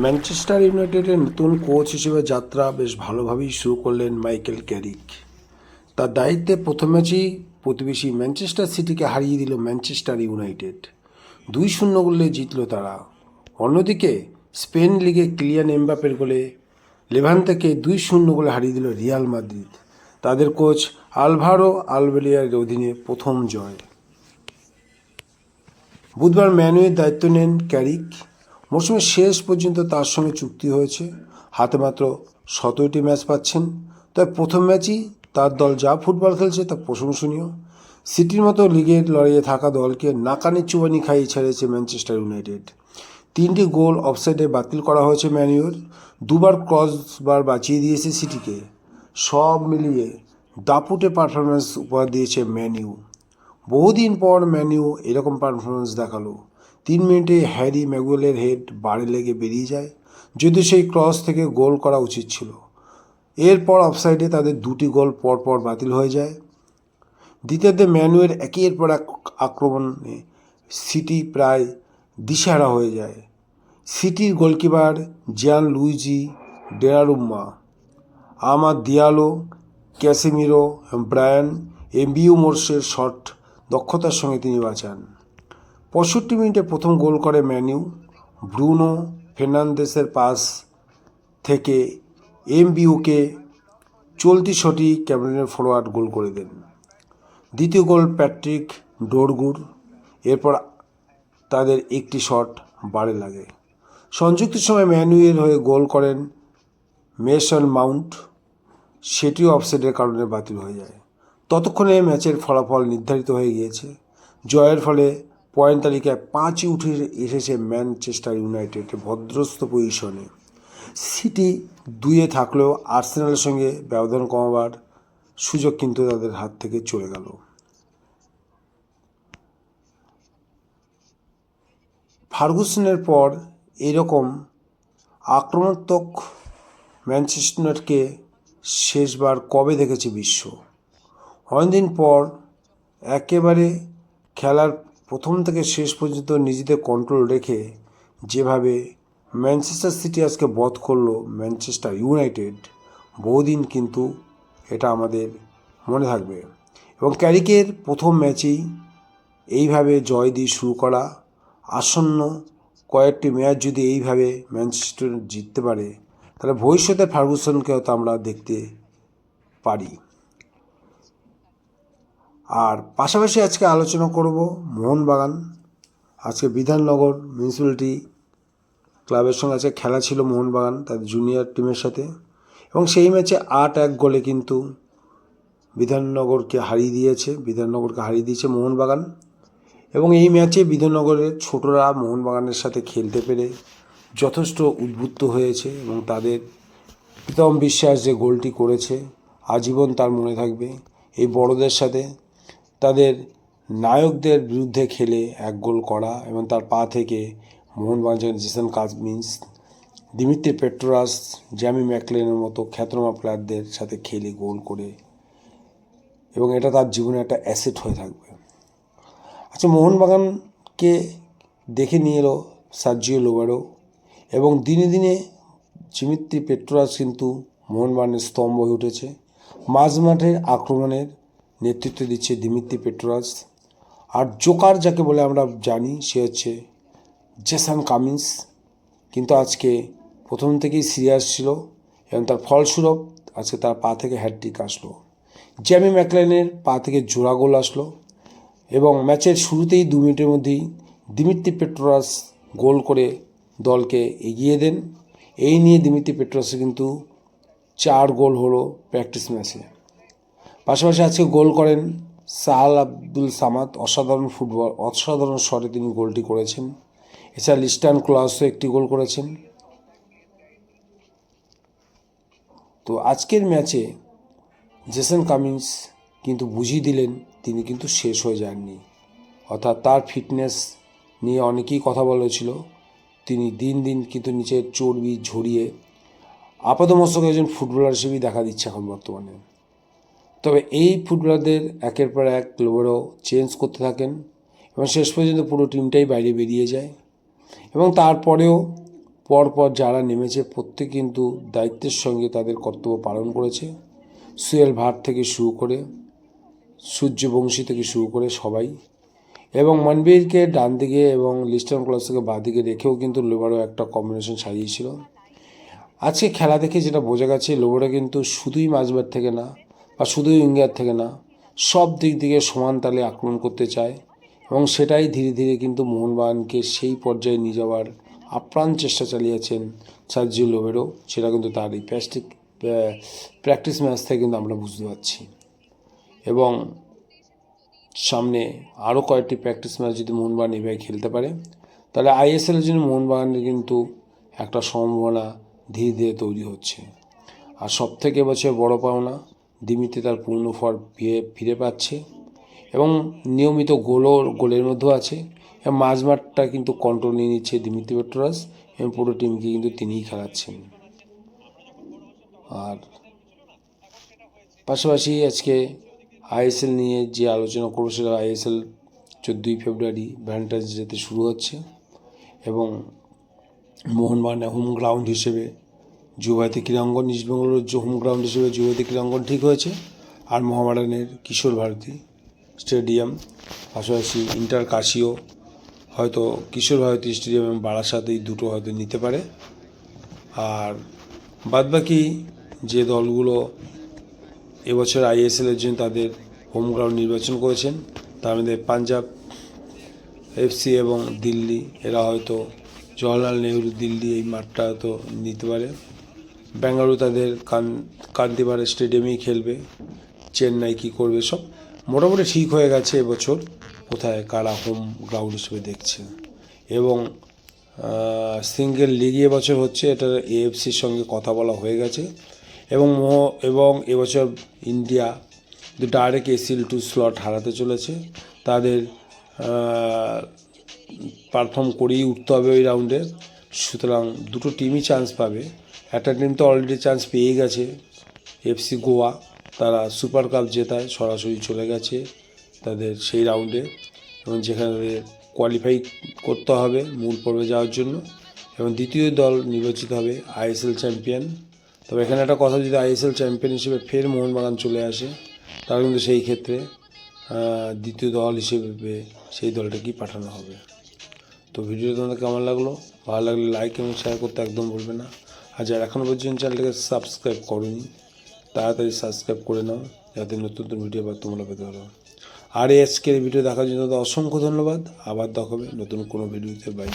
Manchester ইউনাইটেডের নতুন coach হিসেবে যাত্রা বেশ ভালোভাবেই শুরু করলেন মাইকেল ক্যারিক তার দায়িত্বে প্রথম ম্যাচেই প্রতিবেশী ম্যানচেস্টার সিটিকে হারিয়ে দিল ম্যানচেস্টার ইউনাইটেড দুই শূন্য গোলে জিতল তারা। অন্যদিকে স্পেন লিগে ক্লিয়ান এমবাপের গোলে লেভান্তেকে দুই শূন্য গোলে হারিয়ে দিল রিয়াল মাদ্রিদ তাদের কোচ আলভারো আলবেলিয়ার অধীনে প্রথম জয়। বুধবার ম্যানুয়ের দায়িত্ব নেন ক্যারিক মৌসুমের শেষ পর্যন্ত তার সঙ্গে চুক্তি হয়েছে। হাতে মাত্র সতেরোটি ম্যাচ পাচ্ছেন। তবে প্রথম ম্যাচই তার দল যা ফুটবল খেলছে তা প্রশংসনীয়। সিটির মতো লিগের লড়াইয়ে থাকা দলকে নাকানি চুবানি খাইয়ে ছেড়েছে ম্যানচেস্টার ইউনাইটেড। তিনটি গোল অফসাইডে বাতিল করা হয়েছে ম্যানুয়ের দুবার ক্রসবার বাঁচিয়ে দিয়েছে সিটিকে। সব মিলিয়ে দাপুটে পারফরমেন্স উপহার দিয়েছে ম্যানিউ বহুদিন পর ম্যানিউ এরকম পারফরমেন্স দেখাল। তিন মিনিটে হ্যারি ম্যাগুয়েলের হেড বাড়ি লেগে বেরিয়ে যায়, যদিও সেই ক্রস থেকে গোল করা উচিত ছিল। এরপর অফসাইডে তাদের দুটি গোল পরপর বাতিল হয়ে যায়। দ্বিতীয়ার্ধে ম্যানুয়ের একের পর এক আক্রমণে সিটি প্রায় দিশেহারা হয়ে যায়। সিটির গোলকিপার জিয়ান লুইজি ডেরারুম্মা আমার দিয়ালো ক্যাসিমিরো, ব্রায়ান, এমবিউ মোর্সের শট দক্ষতার সঙ্গে তিনি বাঁচান। পঁয়ষট্টি মিনিটে প্রথম গোল করে ম্যানিউ ব্রুনো ফের্নান্দেসের পাস থেকে এমবিউকে চলতি শটি ক্যামেরনের ফরোয়ার্ড গোল করে দেন। দ্বিতীয় গোল প্যাট্রিক ডোরগুর। এরপর তাদের একটি শট বাড়ে লাগে। সংযুক্ত সময় ম্যানুয়ের হয়ে গোল করেন মেসন মাউন্ট। সেটিও অফসেটের কারণে বাতিল হয়ে যায়। ততক্ষণে ম্যাচের ফলাফল নির্ধারিত হয়ে গিয়েছে। জয়ের ফলে পয়েন্ট তালিকায় পাঁচই উঠে এসেছে ম্যানচেস্টার ইউনাইটেড ভদ্রস্থ পজিশনে। সিটি দুইয়ে থাকলেও আর্সেনালের সঙ্গে ব্যবধান কমাবার সুযোগ কিন্তু তাদের হাত থেকে চলে গেল। ফার্গুসনের পর এরকম আক্রমণাত্মক ম্যানচেস্টারকে শেষবার কবে দেখেছে বিশ্ব? অনেকদিন পর একেবারে খেলার প্রথম থেকে শেষ পর্যন্ত নিজেদের কন্ট্রোল রেখে যেভাবে ম্যানচেস্টার সিটি আজকে বধ করল ম্যানচেস্টার ইউনাইটেড বহুদিন কিন্তু এটা আমাদের মনে থাকবে। এবং ক্যারিকের প্রথম ম্যাচেই এইভাবে জয় দিয়ে শুরু করা আসন্ন কয়েকটি ম্যাচ যদি এইভাবে ম্যানচেস্টার জিততে পারে, তাহলে ভবিষ্যতে ফার্গুসনকেও তো আমরা দেখতে পারি। আর পাশাপাশি আজকে আলোচনা করব মোহনবাগান। আজকে বিধাননগর মিউনিসিপ্যালিটি ক্লাবের সঙ্গে আজকে খেলা ছিল মোহনবাগান তাদের জুনিয়র টিমের সাথে। এবং সেই ম্যাচে আট এক গোলে কিন্তু বিধাননগরকে হারিয়ে দিয়েছে, বিধাননগরকে হারিয়ে দিয়েছে মোহনবাগান। এবং এই ম্যাচে বিধাননগরের ছোটরা মোহনবাগানের সাথে খেলতে পেরে যথেষ্ট উদ্বুদ্ধ হয়েছে এবং তাদের প্রীতম বিশ্বাস যে গোলটি করেছে, আজীবন তার মনে থাকবে। এই বড়দের সাথে তাদের নায়কদের বিরুদ্ধে খেলে এক গোল করা এবং তার পা থেকে Mohun Bagan Jason Cummings Dimitri Petratos, Jamie ম্যাকলেনের মতো খ্যাতনামা প্লেয়ারদের সাথে খেলে গোল করে এবং এটা তার জীবনে একটা অ্যাসেট হয়ে থাকবে। আচ্ছা মোহনবাগানকে দেখে নিয়ে এলো সার্জিও লোবারো এবং দিনে দিনে জিমিত্রি পেট্রোরাস কিন্তু মোহনবাগানের স্তম্ভ হয়ে উঠেছে। মাঝ মাঠের আক্রমণের নেতৃত্ব দিচ্ছে দিমিত্রি পেট্রোরাস আর জোকার যাকে বলে আমরা জানি, সে হচ্ছে জেসান কামিন্স। কিন্তু আজকে প্রথম থেকেই সিরিয়াস ছিল এবং তার ফলস্বরূপ আজকে তার পা থেকে হ্যাট্রিক আসলো। জ্যামি ম্যাকলাইনের পা থেকে জোড়া গোল আসলো এবং ম্যাচের শুরুতেই দু মিনিটের মধ্যেই দিমিত্রি পেট্রোরাস গোল করে দলকে এগিয়ে দেন। এই নিয়ে দিমিত্রি পেট্রোরাসের কিন্তু চার গোল হলো প্র্যাকটিস ম্যাচে পাশাপাশি আজকে গোল করেন সাহাল আব্দুল সামাদ, অসাধারণ ফুটবল, অসাধারণ শটে তিনি গোলটি করেছেন। এছাড়া লিস্টান ক্লাসও একটি গোল করেছেন। তো আজকের ম্যাচে জেসন কামিন্স কিন্তু বুঝিয়ে দিলেন তিনি কিন্তু শেষ হয়ে যাননি। অর্থাৎ তার ফিটনেস নিয়ে অনেকেই কথা বলেছিল। তিনি দিন দিন কিন্তু নিচের চর্বি ঝরিয়ে আপাতমস্তক একজন ফুটবলার হিসেবেই দেখা দিচ্ছে এখন বর্তমানে। তবে এই ফুটবলারদের একের পর এক ক্লোবেরও চেঞ্জ করতে থাকেন এবং শেষ পর্যন্ত পুরো টিমটাই বাইরে বেরিয়ে যায়। এবং তারপরেও পরপর যারা নেমেছে প্রত্যেক কিন্তু দায়িত্বের সঙ্গে তাদের কর্তব্য পালন করেছে। সুয়েল ভাট থেকে শুরু করে সূর্যবংশী থেকে শুরু করে সবাই এবং মনবীরকে ডান দিকে এবং লিস্টন ক্লাসকে বাঁ দিকে রেখেও কিন্তু লোবারও একটা কম্বিনেশন সাজিয়েছিল। আজকে খেলা দেখে যেটা বোঝা গেছে লোবোরা কিন্তু শুধুই মাঝবার থেকে না বা শুধুই উইঙ্গার থেকে না, সব দিক থেকে সমান তালে আক্রমণ করতে চায় এবং সেটাই ধীরে ধীরে কিন্তু মোহনবাগানকে সেই পর্যায়ে নিয়ে যাওয়ার আপ্রাণ চেষ্টা চালিয়েছেন সার্জিও লোবেরও সেটা কিন্তু তার এই প্যাস্টিক প্র্যাকটিস ম্যাচ থেকে কিন্তু আমরা বুঝতে পারছি। এবং সামনে আরও কয়েকটি প্র্যাকটিস ম্যাচ যদি মোহনবাগান এভাবে খেলতে পারে, তাহলে আইএসএলের জন্য মোহনবাগানের কিন্তু একটা সম্ভাবনা ধীরে ধীরে তৈরি হচ্ছে। আর সব থেকে এবছর বড় পাওনা দিমিতে তার পূর্ণ ফর ফিরে ফিরে পাচ্ছে এবং নিয়মিত গোলও, গোলের মধ্যেও আছে। এবং মাঝমাঠটা কিন্তু কন্ট্রোল নিয়ে নিচ্ছে দিমিত্রি পেট্রোরাস এবং পুরো টিমকে কিন্তু তিনিই খেলাচ্ছেন। আর পাশাপাশি আজকে আইএসএল নিয়ে যে আলোচনা করব সেটা আইএসএল চোদ্দোই ফেব্রুয়ারি ভ্যালেন্টাইন্স ডেতে শুরু হচ্ছে এবং মোহনবাগানের হোম গ্রাউন্ড হিসেবে যুবাইতে ক্রীড়াঙ্গন ইস্টবেঙ্গলের যে হোম গ্রাউন্ড হিসেবে যুবাইতে ক্রীড়াঙ্গন ঠিক হয়েছে। আর মোহামেডানের কিশোর ভারতী স্টেডিয়াম, পাশাপাশি ইন্টার কাশিও। হয়তো কিশোর ভারতী স্টেডিয়াম এবং বারাসাত এই দুটো হয়তো নিতে পারে। আর বাদবাকি যে দলগুলো এবছর আইএসএলের জন্য তাদের হোম গ্রাউন্ড নির্বাচন করেছেন, তার মধ্যে পাঞ্জাব এফসি এবং দিল্লি, এরা হয়তো জওয়াহরলাল নেহরু দিল্লি এই মাঠটা হয়তো নিতে পারে। বেঙ্গালুরু তাদের কান, কান্তিপাড়া স্টেডিয়ামেই খেলবে, চেন্নাই কী করবে সব মোটামুটি ঠিক হয়ে গেছে এবছর, কোথায় কারা হোম গ্রাউন্ড হিসেবে দেখছে। এবং সিঙ্গেল লিগ এবছর হচ্ছে, এটা এএফসির সঙ্গে কথা বলা হয়ে গেছে। এবং এবং এবছর India direct ACL two slot হারাতে চলেছে। তাদের পারফর্ম করেই উঠতে হবে ওই রাউন্ডে সুতরাং দুটো টিমই চান্স পাবে। একটা টিম তো অলরেডি চান্স পেয়ে গেছে। এফসি গোয়া তারা সুপার কাপ জেতায়, সরাসরি চলে গেছে তাদের সেই রাউন্ডে এবং যেখানে কোয়ালিফাই করতে হবে মূল পর্বে যাওয়ার জন্য। এবং দ্বিতীয় দল নির্বাচিত হবে আইএসএল চ্যাম্পিয়ন তবে এখানে একটা কথা যদি আইএসএল চ্যাম্পিয়ন হিসেবে ফের মোহনবাগান চলে আসে, তাহলে কিন্তু সেই ক্ষেত্রে দ্বিতীয় দল হিসেবে সেই দলটাকেই পাঠানো হবে। তো ভিডিওটা তোমাদের কেমন লাগল? ভালো লাগলে লাইক এবং শেয়ার করতে একদম ভুলবে না। আর যারা এখনও পর্যন্ত চ্যানেলটাকে সাবস্ক্রাইব করনি, তাড়াতাড়ি সাবস্ক্রাইব করে নাও, যাতে নতুন নতুন ভিডিও বা তোমরা পেতে পারো। আর আজকের ভিডিও দেখার জন্য অসংখ্য ধন্যবাদ। আবার দেখাবে নতুন কোনো ভিডিওতে বাই